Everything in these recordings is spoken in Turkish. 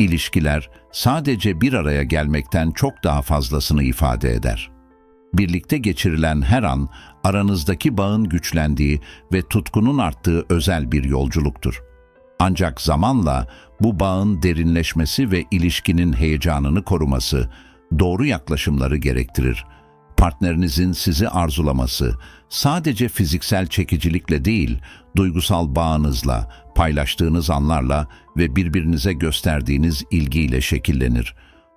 İlişkiler sadece bir araya gelmekten çok daha fazlasını ifade eder. Birlikte geçirilen her an aranızdaki bağın güçlendiği ve tutkunun arttığı özel bir yolculuktur. Ancak zamanla bu bağın derinleşmesi ve ilişkinin heyecanını koruması doğru yaklaşımları gerektirir. Partnerinizin sizi arzulaması sadece fiziksel çekicilikle değil, duygusal bağınızla, paylaştığınız anlarla ve birbirinize gösterdiğiniz ilgiyle şekillenir.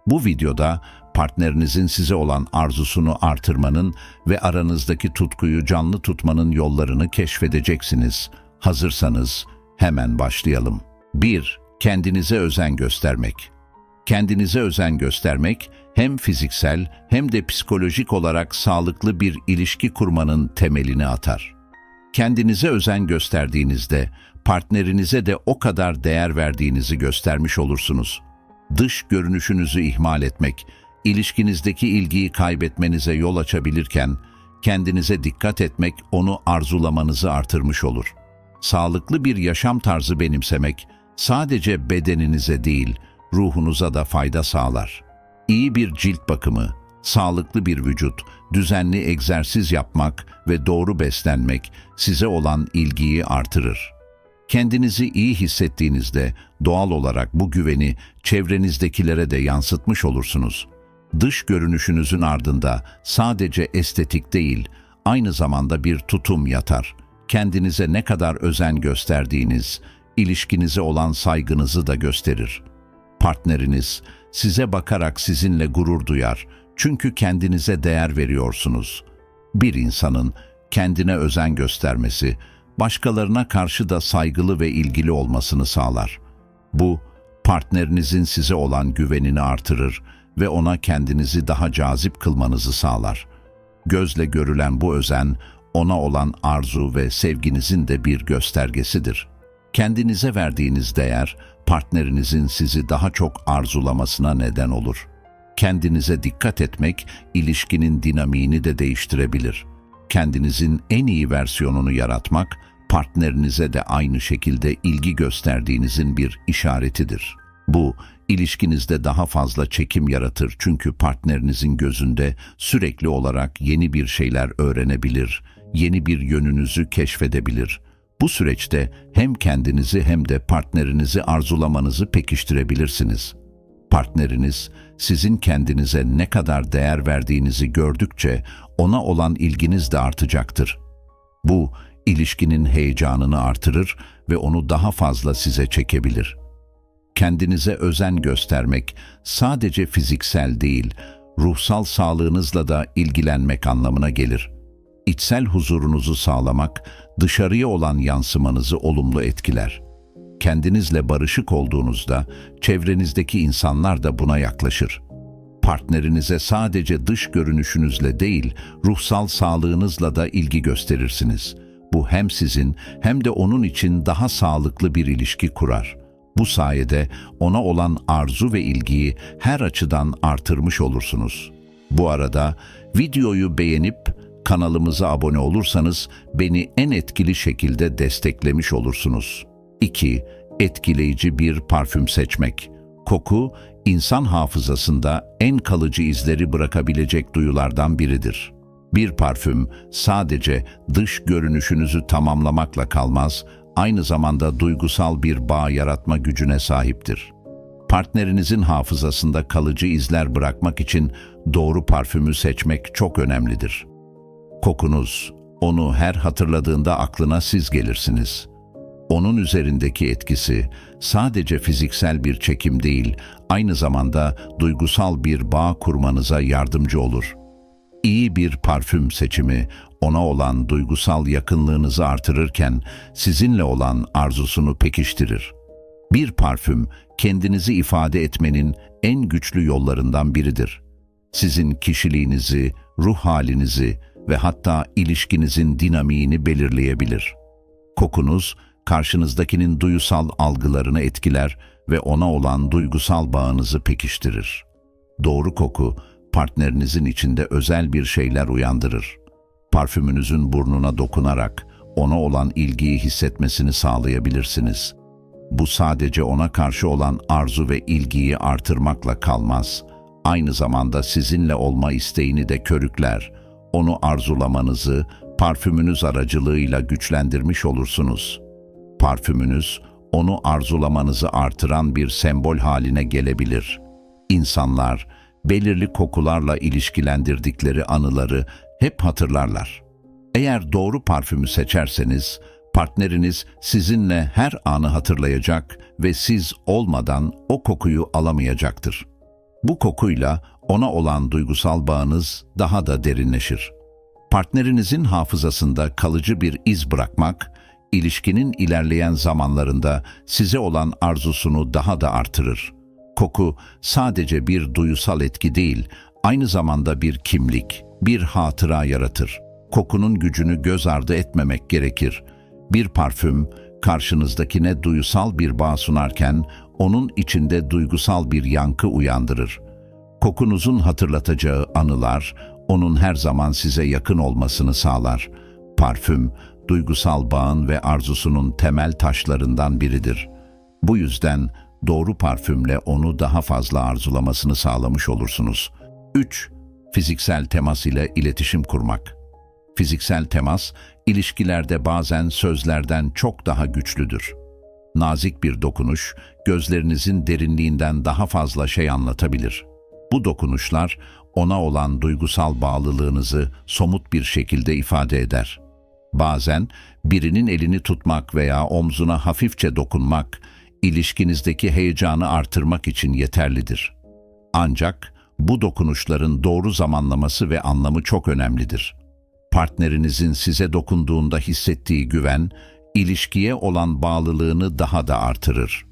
Bu videoda partnerinizin size olan arzusunu artırmanın ve aranızdaki tutkuyu canlı tutmanın yollarını keşfedeceksiniz. Hazırsanız hemen başlayalım. 1. Kendinize özen göstermek. Kendinize özen göstermek hem fiziksel hem de psikolojik olarak sağlıklı bir ilişki kurmanın temelini atar. Kendinize özen gösterdiğinizde partnerinize de o kadar değer verdiğinizi göstermiş olursunuz. Dış görünüşünüzü ihmal etmek, ilişkinizdeki ilgiyi kaybetmenize yol açabilirken, kendinize dikkat etmek onu arzulamanızı artırmış olur. Sağlıklı bir yaşam tarzı benimsemek, sadece bedeninize değil, ruhunuza da fayda sağlar. İyi bir cilt bakımı, sağlıklı bir vücut, düzenli egzersiz yapmak ve doğru beslenmek size olan ilgiyi artırır. Kendinizi iyi hissettiğinizde doğal olarak bu güveni çevrenizdekilere de yansıtmış olursunuz. Dış görünüşünüzün ardında sadece estetik değil, aynı zamanda bir tutum yatar. Kendinize ne kadar özen gösterdiğiniz, ilişkinize olan saygınızı da gösterir. Partneriniz size bakarak sizinle gurur duyar çünkü kendinize değer veriyorsunuz. Bir insanın kendine özen göstermesi, başkalarına karşı da saygılı ve ilgili olmasını sağlar. Bu, partnerinizin size olan güvenini artırır ve ona kendinizi daha cazip kılmanızı sağlar. Gözle görülen bu özen, ona olan arzu ve sevginizin de bir göstergesidir. Kendinize verdiğiniz değer, partnerinizin sizi daha çok arzulamasına neden olur. Kendinize dikkat etmek, ilişkinin dinamiğini de değiştirebilir. Kendinizin en iyi versiyonunu yaratmak, partnerinize de aynı şekilde ilgi gösterdiğinizin bir işaretidir. Bu, ilişkinizde daha fazla çekim yaratır çünkü partnerinizin gözünde sürekli olarak yeni bir şeyler öğrenebilir, yeni bir yönünüzü keşfedebilir. Bu süreçte hem kendinizi hem de partnerinizi arzulamanızı pekiştirebilirsiniz. Partneriniz sizin kendinize ne kadar değer verdiğinizi gördükçe ona olan ilginiz de artacaktır. Bu, ilişkinin heyecanını artırır ve onu daha fazla size çekebilir. Kendinize özen göstermek sadece fiziksel değil, ruhsal sağlığınızla da ilgilenmek anlamına gelir. İçsel huzurunuzu sağlamak, dışarıya olan yansımanızı olumlu etkiler. Kendinizle barışık olduğunuzda çevrenizdeki insanlar da buna yaklaşır. Partnerinize sadece dış görünüşünüzle değil, ruhsal sağlığınızla da ilgi gösterirsiniz. Bu hem sizin hem de onun için daha sağlıklı bir ilişki kurar. Bu sayede ona olan arzu ve ilgiyi her açıdan artırmış olursunuz. Bu arada videoyu beğenip kanalımıza abone olursanız beni en etkili şekilde desteklemiş olursunuz. 2. Etkileyici bir parfüm seçmek. Koku, insan hafızasında en kalıcı izleri bırakabilecek duyulardan biridir. Bir parfüm sadece dış görünüşünüzü tamamlamakla kalmaz, aynı zamanda duygusal bir bağ yaratma gücüne sahiptir. Partnerinizin hafızasında kalıcı izler bırakmak için doğru parfümü seçmek çok önemlidir. Kokunuz, onu her hatırladığında aklına siz gelirsiniz. Onun üzerindeki etkisi sadece fiziksel bir çekim değil, aynı zamanda duygusal bir bağ kurmanıza yardımcı olur. İyi bir parfüm seçimi ona olan duygusal yakınlığınızı artırırken sizinle olan arzusunu pekiştirir. Bir parfüm kendinizi ifade etmenin en güçlü yollarından biridir. Sizin kişiliğinizi, ruh halinizi ve hatta ilişkinizin dinamiğini belirleyebilir. Kokunuz, karşınızdakinin duyusal algılarını etkiler ve ona olan duygusal bağınızı pekiştirir. Doğru koku, partnerinizin içinde özel bir şeyler uyandırır. Parfümünüzün burnuna dokunarak ona olan ilgiyi hissetmesini sağlayabilirsiniz. Bu sadece ona karşı olan arzu ve ilgiyi artırmakla kalmaz. Aynı zamanda sizinle olma isteğini de körükler. Onu arzulamanızı parfümünüz aracılığıyla güçlendirmiş olursunuz. Parfümünüz onu arzulamanızı artıran bir sembol haline gelebilir. İnsanlar belirli kokularla ilişkilendirdikleri anıları hep hatırlarlar. Eğer doğru parfümü seçerseniz, partneriniz sizinle her anı hatırlayacak ve siz olmadan o kokuyu alamayacaktır. Bu kokuyla ona olan duygusal bağınız daha da derinleşir. Partnerinizin hafızasında kalıcı bir iz bırakmak, ilişkinin ilerleyen zamanlarında size olan arzusunu daha da artırır. Koku sadece bir duyusal etki değil, aynı zamanda bir kimlik, bir hatıra yaratır. Kokunun gücünü göz ardı etmemek gerekir. Bir parfüm, karşınızdakine duysal bir bağ sunarken, onun içinde duygusal bir yankı uyandırır. Kokunuzun hatırlatacağı anılar, onun her zaman size yakın olmasını sağlar. Parfüm, duygusal bağın ve arzusunun temel taşlarından biridir. Bu yüzden doğru parfümle onu daha fazla arzulamasını sağlamış olursunuz. 3. Fiziksel temas ile iletişim kurmak. Fiziksel temas, ilişkilerde bazen sözlerden çok daha güçlüdür. Nazik bir dokunuş, gözlerinizin derinliğinden daha fazla şey anlatabilir. Bu dokunuşlar, ona olan duygusal bağlılığınızı somut bir şekilde ifade eder. Bazen birinin elini tutmak veya omzuna hafifçe dokunmak, ilişkinizdeki heyecanı artırmak için yeterlidir. Ancak bu dokunuşların doğru zamanlaması ve anlamı çok önemlidir. Partnerinizin size dokunduğunda hissettiği güven, ilişkiye olan bağlılığını daha da artırır.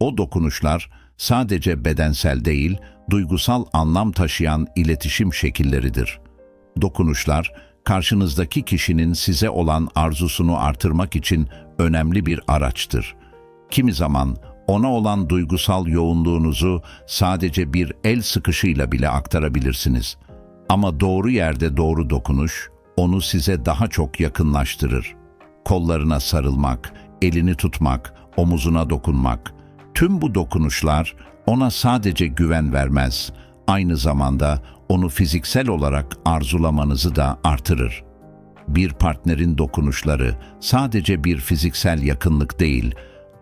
O dokunuşlar sadece bedensel değil, duygusal anlam taşıyan iletişim şekilleridir. Dokunuşlar, karşınızdaki kişinin size olan arzusunu artırmak için önemli bir araçtır. Kimi zaman ona olan duygusal yoğunluğunuzu sadece bir el sıkışıyla bile aktarabilirsiniz. Ama doğru yerde doğru dokunuş, onu size daha çok yakınlaştırır. Kollarına sarılmak, elini tutmak, omuzuna dokunmak, tüm bu dokunuşlar ona sadece güven vermez, aynı zamanda onu fiziksel olarak arzulamanızı da artırır. Bir partnerin dokunuşları sadece bir fiziksel yakınlık değil,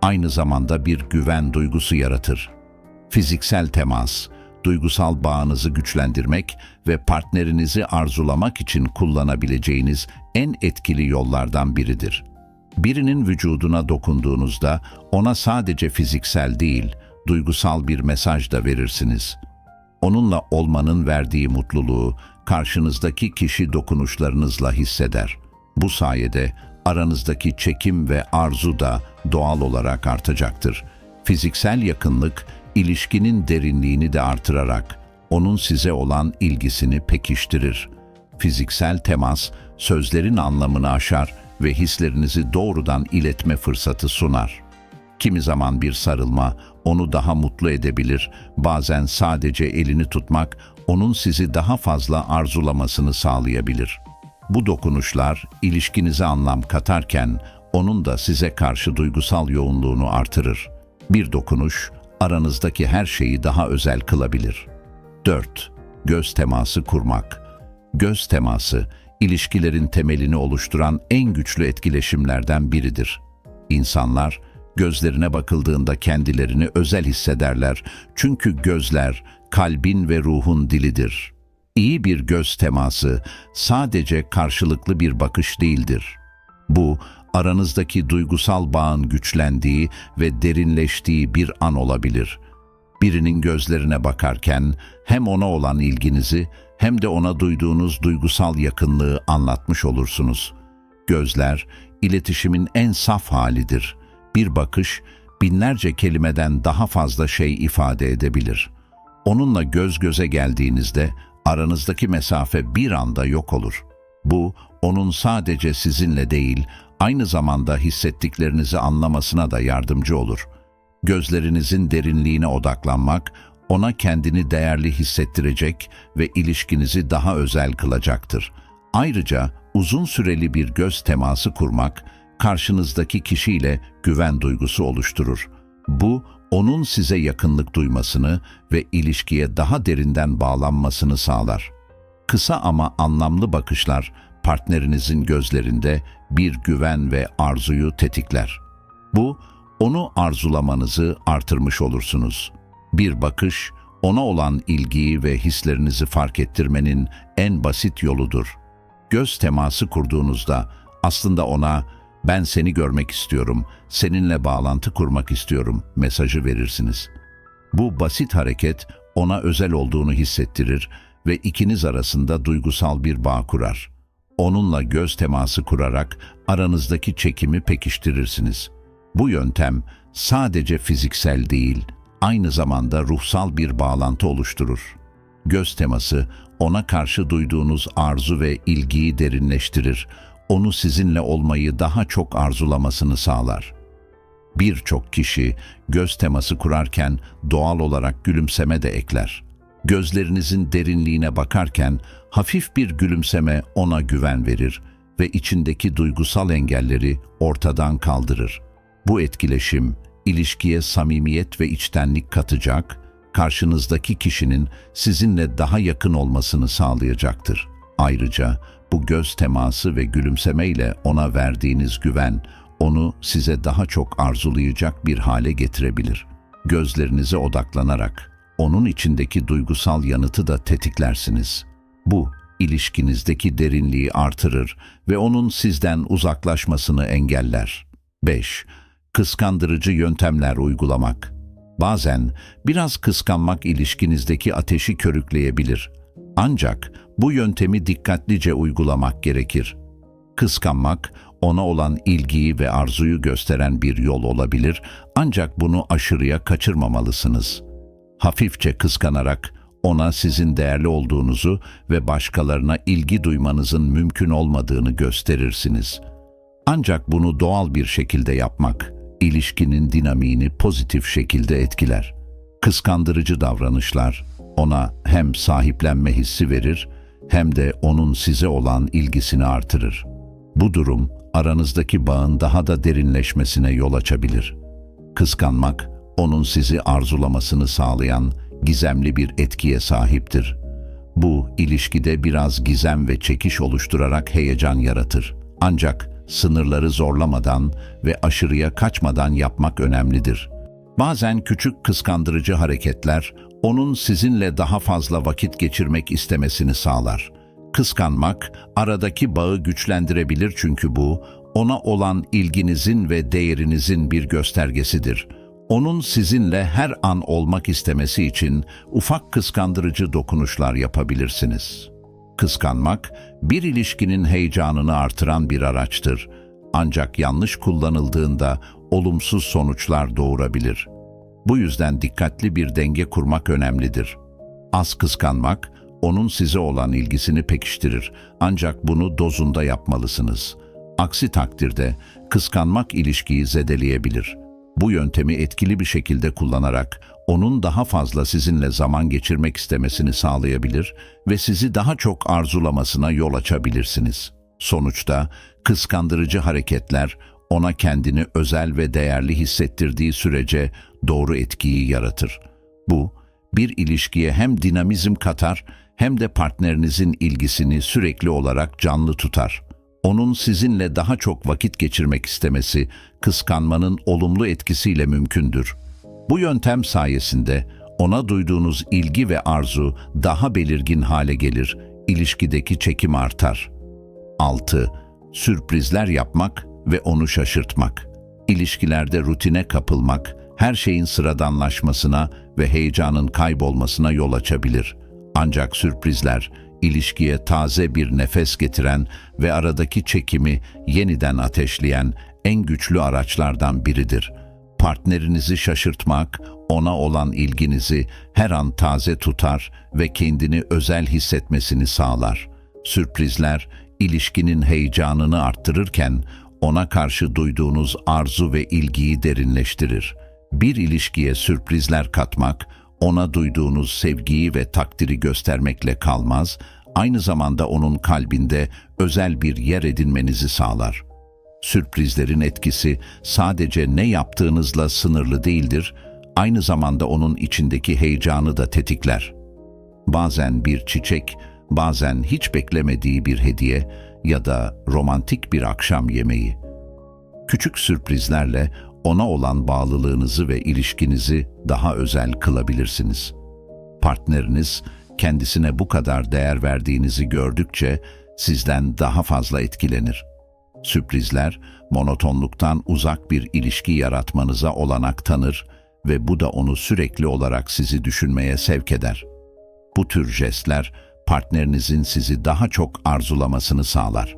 aynı zamanda bir güven duygusu yaratır. Fiziksel temas, duygusal bağınızı güçlendirmek ve partnerinizi arzulamak için kullanabileceğiniz en etkili yollardan biridir. Birinin vücuduna dokunduğunuzda ona sadece fiziksel değil, duygusal bir mesaj da verirsiniz. Onunla olmanın verdiği mutluluğu karşınızdaki kişi dokunuşlarınızla hisseder. Bu sayede aranızdaki çekim ve arzu da doğal olarak artacaktır. Fiziksel yakınlık ilişkinin derinliğini de artırarak onun size olan ilgisini pekiştirir. Fiziksel temas sözlerin anlamını aşar ve hislerinizi doğrudan iletme fırsatı sunar. Kimi zaman bir sarılma onu daha mutlu edebilir, bazen sadece elini tutmak onun sizi daha fazla arzulamasını sağlayabilir. Bu dokunuşlar ilişkinize anlam katarken onun da size karşı duygusal yoğunluğunu artırır. Bir dokunuş aranızdaki her şeyi daha özel kılabilir. 4. Göz teması kurmak. Göz teması, ilişkilerin temelini oluşturan en güçlü etkileşimlerden biridir. İnsanlar, gözlerine bakıldığında kendilerini özel hissederler. Çünkü gözler, kalbin ve ruhun dilidir. İyi bir göz teması sadece karşılıklı bir bakış değildir. Bu, aranızdaki duygusal bağın güçlendiği ve derinleştiği bir an olabilir. Birinin gözlerine bakarken hem ona olan ilginizi hem de ona duyduğunuz duygusal yakınlığı anlatmış olursunuz. Gözler, iletişimin en saf halidir. Bir bakış, binlerce kelimeden daha fazla şey ifade edebilir. Onunla göz göze geldiğinizde aranızdaki mesafe bir anda yok olur. Bu, onun sadece sizinle değil, aynı zamanda hissettiklerinizi anlamasına da yardımcı olur. Gözlerinizin derinliğine odaklanmak, ona kendini değerli hissettirecek ve ilişkinizi daha özel kılacaktır. Ayrıca uzun süreli bir göz teması kurmak, karşınızdaki kişiyle güven duygusu oluşturur. Bu, onun size yakınlık duymasını ve ilişkiye daha derinden bağlanmasını sağlar. Kısa ama anlamlı bakışlar partnerinizin gözlerinde bir güven ve arzuyu tetikler. Bu, onu arzulamanızı artırmış olursunuz. Bir bakış, ona olan ilgiyi ve hislerinizi fark ettirmenin en basit yoludur. Göz teması kurduğunuzda aslında ona ben seni görmek istiyorum, seninle bağlantı kurmak istiyorum mesajı verirsiniz. Bu basit hareket ona özel olduğunu hissettirir ve ikiniz arasında duygusal bir bağ kurar. Onunla göz teması kurarak aranızdaki çekimi pekiştirirsiniz. Bu yöntem sadece fiziksel değil, aynı zamanda ruhsal bir bağlantı oluşturur. Göz teması ona karşı duyduğunuz arzu ve ilgiyi derinleştirir, onu sizinle olmayı daha çok arzulamasını sağlar. Birçok kişi göz teması kurarken doğal olarak gülümseme de ekler. Gözlerinizin derinliğine bakarken hafif bir gülümseme ona güven verir ve içindeki duygusal engelleri ortadan kaldırır. Bu etkileşim ilişkiye samimiyet ve içtenlik katacak, karşınızdaki kişinin sizinle daha yakın olmasını sağlayacaktır. Ayrıca bu göz teması ve gülümsemeyle ona verdiğiniz güven, onu size daha çok arzulayacak bir hale getirebilir. Gözlerinize odaklanarak onun içindeki duygusal yanıtı da tetiklersiniz. Bu, ilişkinizdeki derinliği artırır ve onun sizden uzaklaşmasını engeller. 5. Kıskandırıcı yöntemler uygulamak. Bazen biraz kıskanmak ilişkinizdeki ateşi körükleyebilir. Ancak bu yöntemi dikkatlice uygulamak gerekir. Kıskanmak, ona olan ilgiyi ve arzuyu gösteren bir yol olabilir ancak bunu aşırıya kaçırmamalısınız. Hafifçe kıskanarak ona sizin değerli olduğunuzu ve başkalarına ilgi duymanızın mümkün olmadığını gösterirsiniz. Ancak bunu doğal bir şekilde yapmak, ilişkinin dinamiğini pozitif şekilde etkiler. Kıskandırıcı davranışlar ona hem sahiplenme hissi verir hem de onun size olan ilgisini artırır. Bu durum aranızdaki bağın daha da derinleşmesine yol açabilir. Kıskanmak, onun sizi arzulamasını sağlayan gizemli bir etkiye sahiptir. Bu, ilişkide biraz gizem ve çekiş oluşturarak heyecan yaratır. Ancak sınırları zorlamadan ve aşırıya kaçmadan yapmak önemlidir. Bazen küçük kıskandırıcı hareketler onun sizinle daha fazla vakit geçirmek istemesini sağlar. Kıskanmak aradaki bağı güçlendirebilir çünkü bu ona olan ilginizin ve değerinizin bir göstergesidir. Onun sizinle her an olmak istemesi için ufak kıskandırıcı dokunuşlar yapabilirsiniz. Kıskanmak bir ilişkinin heyecanını artıran bir araçtır. Ancak yanlış kullanıldığında olumsuz sonuçlar doğurabilir. Bu yüzden dikkatli bir denge kurmak önemlidir. Az kıskanmak, onun size olan ilgisini pekiştirir. Ancak bunu dozunda yapmalısınız. Aksi takdirde kıskanmak ilişkiyi zedeleyebilir. Bu yöntemi etkili bir şekilde kullanarak onun daha fazla sizinle zaman geçirmek istemesini sağlayabilir ve sizi daha çok arzulamasına yol açabilirsiniz. Sonuçta kıskandırıcı hareketler ona kendini özel ve değerli hissettirdiği sürece doğru etkiyi yaratır. Bu, bir ilişkiye hem dinamizm katar hem de partnerinizin ilgisini sürekli olarak canlı tutar. Onun sizinle daha çok vakit geçirmek istemesi, kıskanmanın olumlu etkisiyle mümkündür. Bu yöntem sayesinde ona duyduğunuz ilgi ve arzu daha belirgin hale gelir, ilişkideki çekim artar. 6. Sürprizler yapmak ve onu şaşırtmak. İlişkilerde rutine kapılmak, her şeyin sıradanlaşmasına ve heyecanın kaybolmasına yol açabilir. Ancak sürprizler, ilişkiye taze bir nefes getiren ve aradaki çekimi yeniden ateşleyen en güçlü araçlardan biridir. Partnerinizi şaşırtmak, ona olan ilginizi her an taze tutar ve kendini özel hissetmesini sağlar. Sürprizler, ilişkinin heyecanını arttırırken ona karşı duyduğunuz arzu ve ilgiyi derinleştirir. Bir ilişkiye sürprizler katmak, ona duyduğunuz sevgiyi ve takdiri göstermekle kalmaz, aynı zamanda onun kalbinde özel bir yer edinmenizi sağlar. Sürprizlerin etkisi sadece ne yaptığınızla sınırlı değildir, aynı zamanda onun içindeki heyecanı da tetikler. Bazen bir çiçek, bazen hiç beklemediği bir hediye ya da romantik bir akşam yemeği. Küçük sürprizlerle ona olan bağlılığınızı ve ilişkinizi daha özel kılabilirsiniz. Partneriniz kendisine bu kadar değer verdiğinizi gördükçe sizden daha fazla etkilenir. Sürprizler monotonluktan uzak bir ilişki yaratmanıza olanak tanır ve bu da onu sürekli olarak sizi düşünmeye sevk eder. Bu tür jestler partnerinizin sizi daha çok arzulamasını sağlar.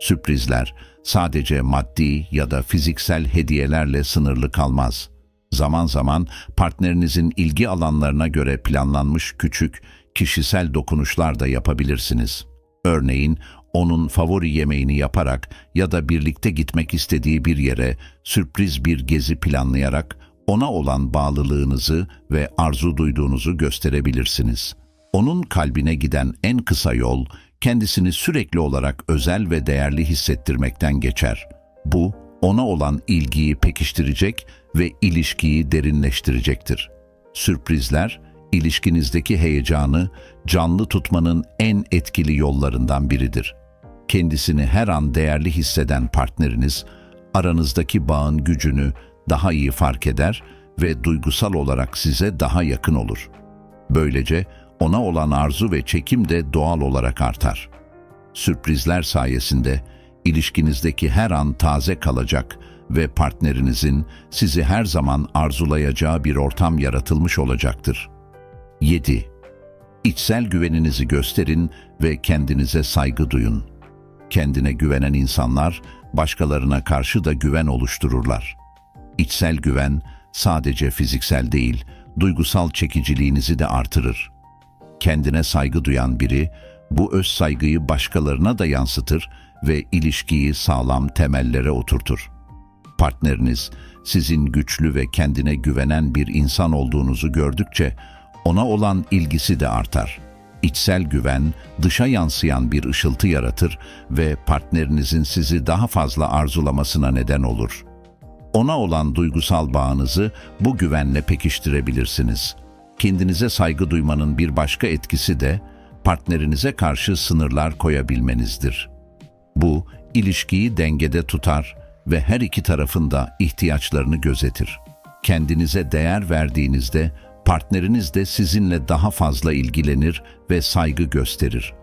Sürprizler sadece maddi ya da fiziksel hediyelerle sınırlı kalmaz. Zaman zaman partnerinizin ilgi alanlarına göre planlanmış küçük, kişisel dokunuşlar da yapabilirsiniz. Örneğin onun favori yemeğini yaparak ya da birlikte gitmek istediği bir yere sürpriz bir gezi planlayarak ona olan bağlılığınızı ve arzu duyduğunuzu gösterebilirsiniz. Onun kalbine giden en kısa yol kendisini sürekli olarak özel ve değerli hissettirmekten geçer. Bu ona olan ilgiyi pekiştirecek ve ilişkiyi derinleştirecektir. Sürprizler ilişkinizdeki heyecanı canlı tutmanın en etkili yollarından biridir. Kendisini her an değerli hisseden partneriniz aranızdaki bağın gücünü daha iyi fark eder ve duygusal olarak size daha yakın olur. Böylece ona olan arzu ve çekim de doğal olarak artar. Sürprizler sayesinde ilişkinizdeki her an taze kalacak ve partnerinizin sizi her zaman arzulayacağı bir ortam yaratılmış olacaktır. 7. İçsel güveninizi gösterin ve kendinize saygı duyun. Kendine güvenen insanlar başkalarına karşı da güven oluştururlar. İçsel güven sadece fiziksel değil, duygusal çekiciliğinizi de artırır. Kendine saygı duyan biri bu öz saygıyı başkalarına da yansıtır ve ilişkiyi sağlam temellere oturtur. Partneriniz sizin güçlü ve kendine güvenen bir insan olduğunuzu gördükçe ona olan ilgisi de artar. İçsel güven dışa yansıyan bir ışıltı yaratır ve partnerinizin sizi daha fazla arzulamasına neden olur. Ona olan duygusal bağınızı bu güvenle pekiştirebilirsiniz. Kendinize saygı duymanın bir başka etkisi de partnerinize karşı sınırlar koyabilmenizdir. Bu, ilişkiyi dengede tutar ve her iki tarafın da ihtiyaçlarını gözetir. Kendinize değer verdiğinizde partneriniz de sizinle daha fazla ilgilenir ve saygı gösterir.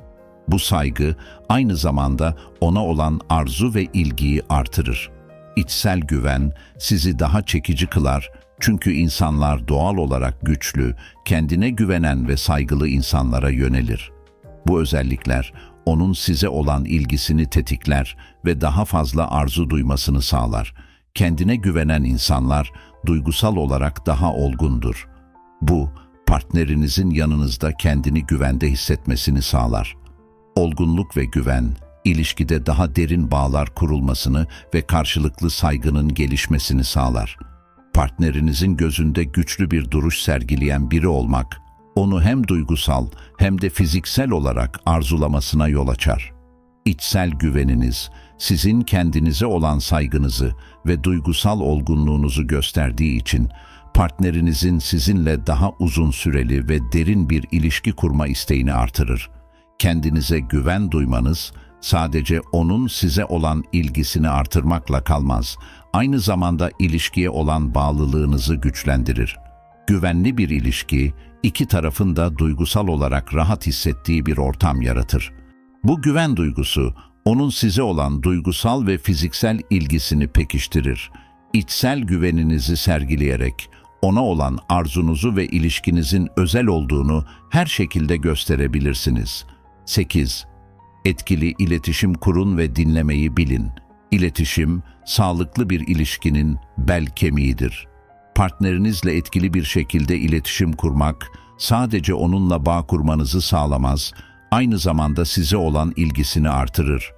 Bu saygı aynı zamanda ona olan arzu ve ilgiyi artırır. İçsel güven sizi daha çekici kılar çünkü insanlar doğal olarak güçlü, kendine güvenen ve saygılı insanlara yönelir. Bu özellikler onun size olan ilgisini tetikler ve daha fazla arzu duymasını sağlar. Kendine güvenen insanlar duygusal olarak daha olgundur. Bu, partnerinizin yanınızda kendini güvende hissetmesini sağlar. Olgunluk ve güven, ilişkide daha derin bağlar kurulmasını ve karşılıklı saygının gelişmesini sağlar. Partnerinizin gözünde güçlü bir duruş sergileyen biri olmak, onu hem duygusal hem de fiziksel olarak arzulamasına yol açar. İçsel güveniniz, sizin kendinize olan saygınızı ve duygusal olgunluğunuzu gösterdiği için partnerinizin sizinle daha uzun süreli ve derin bir ilişki kurma isteğini artırır. Kendinize güven duymanız sadece onun size olan ilgisini artırmakla kalmaz, aynı zamanda ilişkiye olan bağlılığınızı güçlendirir. Güvenli bir ilişki, iki tarafın da duygusal olarak rahat hissettiği bir ortam yaratır. Bu güven duygusu, onun size olan duygusal ve fiziksel ilgisini pekiştirir. İçsel güveninizi sergileyerek, ona olan arzunuzu ve ilişkinizin özel olduğunu her şekilde gösterebilirsiniz. 8. Etkili iletişim kurun ve dinlemeyi bilin. İletişim, sağlıklı bir ilişkinin bel kemiğidir. Partnerinizle etkili bir şekilde iletişim kurmak, sadece onunla bağ kurmanızı sağlamaz, aynı zamanda size olan ilgisini artırır.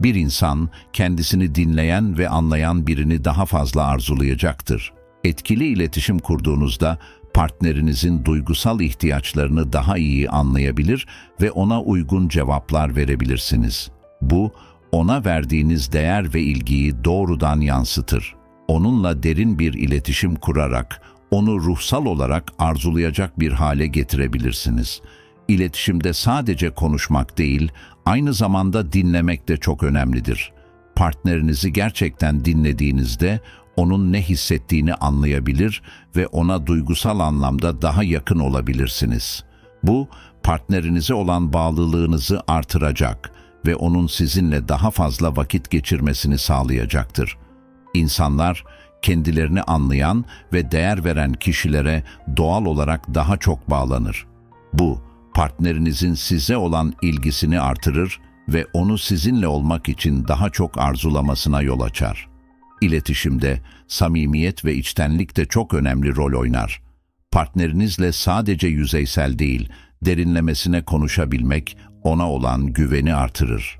Bir insan, kendisini dinleyen ve anlayan birini daha fazla arzulayacaktır. Etkili iletişim kurduğunuzda partnerinizin duygusal ihtiyaçlarını daha iyi anlayabilir ve ona uygun cevaplar verebilirsiniz. Bu, ona verdiğiniz değer ve ilgiyi doğrudan yansıtır. Onunla derin bir iletişim kurarak onu ruhsal olarak arzulayacak bir hale getirebilirsiniz. İletişimde sadece konuşmak değil, aynı zamanda dinlemek de çok önemlidir. Partnerinizi gerçekten dinlediğinizde onun ne hissettiğini anlayabilir ve ona duygusal anlamda daha yakın olabilirsiniz. Bu, partnerinize olan bağlılığınızı artıracak ve onun sizinle daha fazla vakit geçirmesini sağlayacaktır. İnsanlar, kendilerini anlayan ve değer veren kişilere doğal olarak daha çok bağlanır. Bu, partnerinizin size olan ilgisini artırır ve onu sizinle olmak için daha çok arzulamasına yol açar. İletişimde samimiyet ve içtenlik de çok önemli rol oynar. Partnerinizle sadece yüzeysel değil, derinlemesine konuşabilmek ona olan güveni artırır.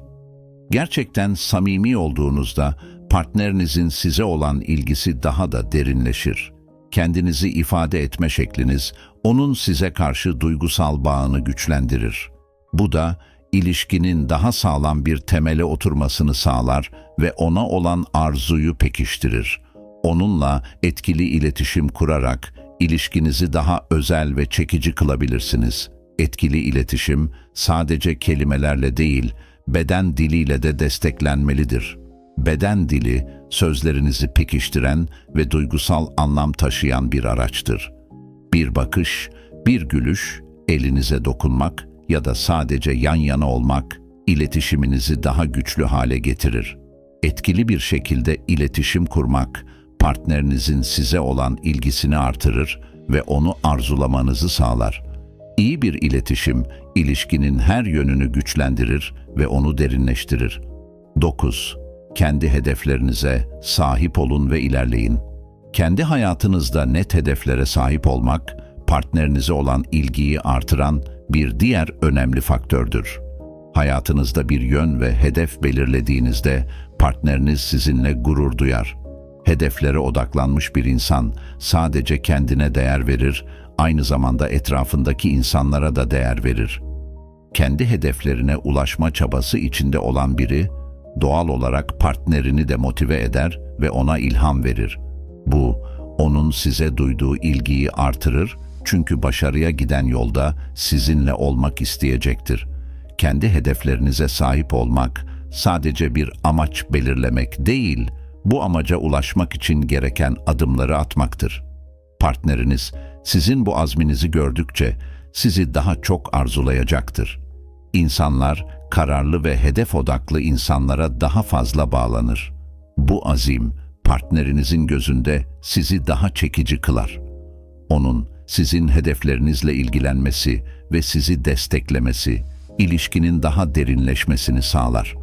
Gerçekten samimi olduğunuzda partnerinizin size olan ilgisi daha da derinleşir. Kendinizi ifade etme şekliniz onun size karşı duygusal bağını güçlendirir. Bu da ilişkinin daha sağlam bir temele oturmasını sağlar ve ona olan arzuyu pekiştirir. Onunla etkili iletişim kurarak ilişkinizi daha özel ve çekici kılabilirsiniz. Etkili iletişim sadece kelimelerle değil, beden diliyle de desteklenmelidir. Beden dili sözlerinizi pekiştiren ve duygusal anlam taşıyan bir araçtır. Bir bakış, bir gülüş, elinize dokunmak ya da sadece yan yana olmak iletişiminizi daha güçlü hale getirir. Etkili bir şekilde iletişim kurmak partnerinizin size olan ilgisini artırır ve onu arzulamanızı sağlar. İyi bir iletişim ilişkinin her yönünü güçlendirir ve onu derinleştirir. 9. Kendi hedeflerinize sahip olun ve ilerleyin. Kendi hayatınızda net hedeflere sahip olmak, partnerinize olan ilgiyi artıran bir diğer önemli faktördür. Hayatınızda bir yön ve hedef belirlediğinizde partneriniz sizinle gurur duyar. Hedeflere odaklanmış bir insan sadece kendine değer verir, aynı zamanda etrafındaki insanlara da değer verir. Kendi hedeflerine ulaşma çabası içinde olan biri, doğal olarak partnerini de motive eder ve ona ilham verir. Bu, onun size duyduğu ilgiyi artırır çünkü başarıya giden yolda sizinle olmak isteyecektir. Kendi hedeflerinize sahip olmak sadece bir amaç belirlemek değil, bu amaca ulaşmak için gereken adımları atmaktır. Partneriniz sizin bu azminizi gördükçe sizi daha çok arzulayacaktır. İnsanlar kararlı ve hedef odaklı insanlara daha fazla bağlanır. Bu azim partnerinizin gözünde sizi daha çekici kılar. Onun sizin hedeflerinizle ilgilenmesi ve sizi desteklemesi ilişkinin daha derinleşmesini sağlar.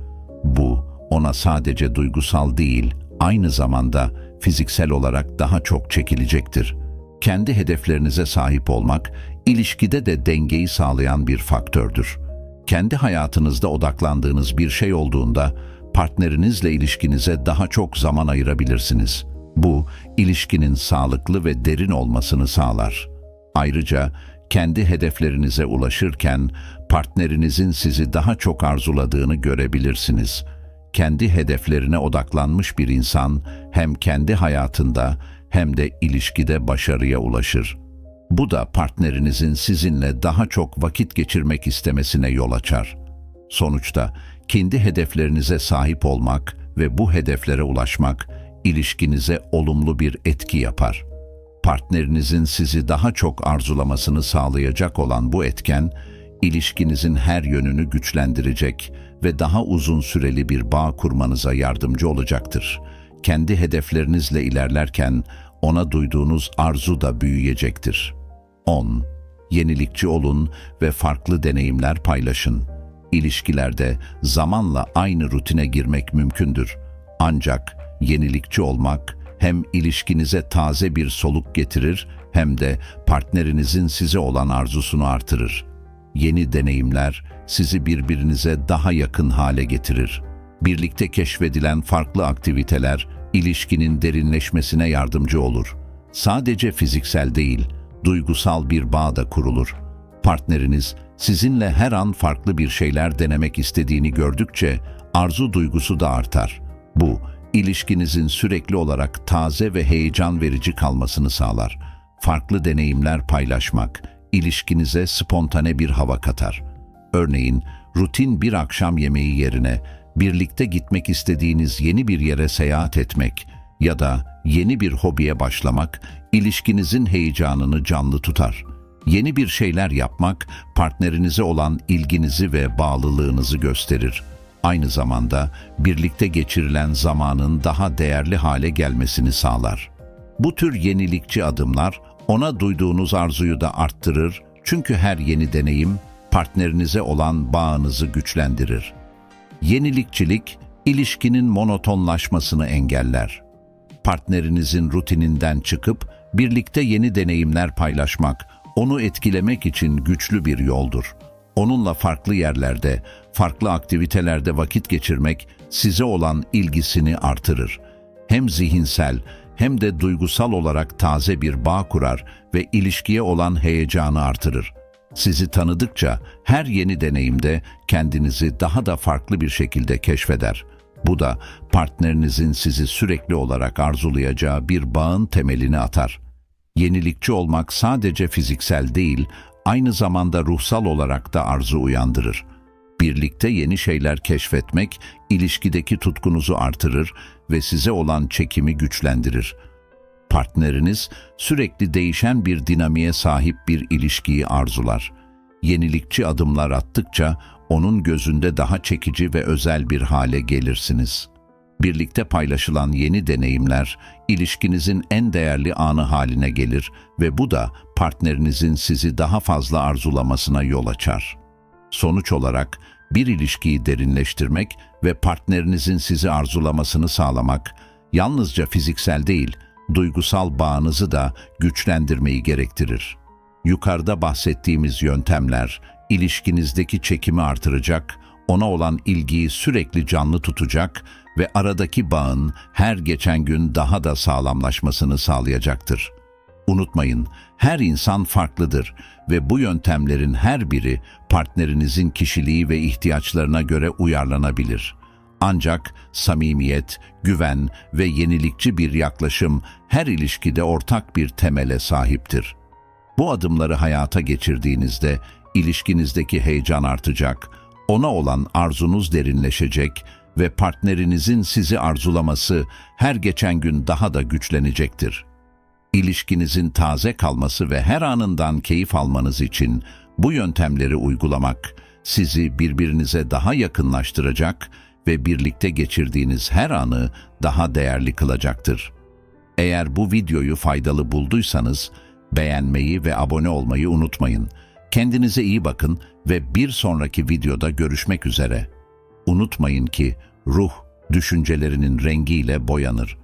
Bu ona sadece duygusal değil, aynı zamanda fiziksel olarak daha çok çekilecektir. Kendi hedeflerinize sahip olmak ilişkide de dengeyi sağlayan bir faktördür. Kendi hayatınızda odaklandığınız bir şey olduğunda partnerinizle ilişkinize daha çok zaman ayırabilirsiniz. Bu, ilişkinin sağlıklı ve derin olmasını sağlar. Ayrıca kendi hedeflerinize ulaşırken partnerinizin sizi daha çok arzuladığını görebilirsiniz. Kendi hedeflerine odaklanmış bir insan hem kendi hayatında hem de ilişkide başarıya ulaşır. Bu da partnerinizin sizinle daha çok vakit geçirmek istemesine yol açar. Sonuçta kendi hedeflerinize sahip olmak ve bu hedeflere ulaşmak ilişkinize olumlu bir etki yapar. Partnerinizin sizi daha çok arzulamasını sağlayacak olan bu etken, ilişkinizin her yönünü güçlendirecek ve daha uzun süreli bir bağ kurmanıza yardımcı olacaktır. Kendi hedeflerinizle ilerlerken ona duyduğunuz arzu da büyüyecektir. 10. Yenilikçi olun ve farklı deneyimler paylaşın. İlişkilerde zamanla aynı rutine girmek mümkündür. Ancak yenilikçi olmak hem ilişkinize taze bir soluk getirir hem de partnerinizin size olan arzusunu artırır. Yeni deneyimler sizi birbirinize daha yakın hale getirir. Birlikte keşfedilen farklı aktiviteler ilişkinin derinleşmesine yardımcı olur. Sadece fiziksel değil, duygusal bir bağ da kurulur. Partneriniz sizinle her an farklı bir şeyler denemek istediğini gördükçe arzu duygusu da artar. Bu, ilişkinizin sürekli olarak taze ve heyecan verici kalmasını sağlar. Farklı deneyimler paylaşmak, ilişkinize spontane bir hava katar. Örneğin, rutin bir akşam yemeği yerine birlikte gitmek istediğiniz yeni bir yere seyahat etmek ya da yeni bir hobiye başlamak ilişkinizin heyecanını canlı tutar. Yeni bir şeyler yapmak partnerinize olan ilginizi ve bağlılığınızı gösterir. Aynı zamanda birlikte geçirilen zamanın daha değerli hale gelmesini sağlar. Bu tür yenilikçi adımlar ona duyduğunuz arzuyu da arttırır çünkü her yeni deneyim partnerinize olan bağınızı güçlendirir. Yenilikçilik, ilişkinin monotonlaşmasını engeller. Partnerinizin rutininden çıkıp birlikte yeni deneyimler paylaşmak, onu etkilemek için güçlü bir yoldur. Onunla farklı yerlerde, farklı aktivitelerde vakit geçirmek size olan ilgisini artırır. Hem zihinsel hem de duygusal olarak taze bir bağ kurar ve ilişkiye olan heyecanı artırır. Sizi tanıdıkça her yeni deneyimde kendinizi daha da farklı bir şekilde keşfeder. Bu da partnerinizin sizi sürekli olarak arzulayacağı bir bağın temelini atar. Yenilikçi olmak sadece fiziksel değil, aynı zamanda ruhsal olarak da arzu uyandırır. Birlikte yeni şeyler keşfetmek, ilişkideki tutkunuzu artırır ve size olan çekimi güçlendirir. Partneriniz sürekli değişen bir dinamiğe sahip bir ilişkiyi arzular. Yenilikçi adımlar attıkça onun gözünde daha çekici ve özel bir hale gelirsiniz. Birlikte paylaşılan yeni deneyimler ilişkinizin en değerli anı haline gelir ve bu da partnerinizin sizi daha fazla arzulamasına yol açar. Sonuç olarak bir ilişkiyi derinleştirmek ve partnerinizin sizi arzulamasını sağlamak yalnızca fiziksel değil, duygusal bağınızı da güçlendirmeyi gerektirir. Yukarıda bahsettiğimiz yöntemler ilişkinizdeki çekimi artıracak, ona olan ilgiyi sürekli canlı tutacak ve aradaki bağın her geçen gün daha da sağlamlaşmasını sağlayacaktır. Unutmayın, her insan farklıdır ve bu yöntemlerin her biri partnerinizin kişiliği ve ihtiyaçlarına göre uyarlanabilir. Ancak samimiyet, güven ve yenilikçi bir yaklaşım her ilişkide ortak bir temele sahiptir. Bu adımları hayata geçirdiğinizde ilişkinizdeki heyecan artacak, ona olan arzunuz derinleşecek ve partnerinizin sizi arzulaması her geçen gün daha da güçlenecektir. İlişkinizin taze kalması ve her anından keyif almanız için bu yöntemleri uygulamak sizi birbirinize daha yakınlaştıracak ve birlikte geçirdiğiniz her anı daha değerli kılacaktır. Eğer bu videoyu faydalı bulduysanız beğenmeyi ve abone olmayı unutmayın. Kendinize iyi bakın ve bir sonraki videoda görüşmek üzere. Unutmayın ki ruh düşüncelerinin rengiyle boyanır.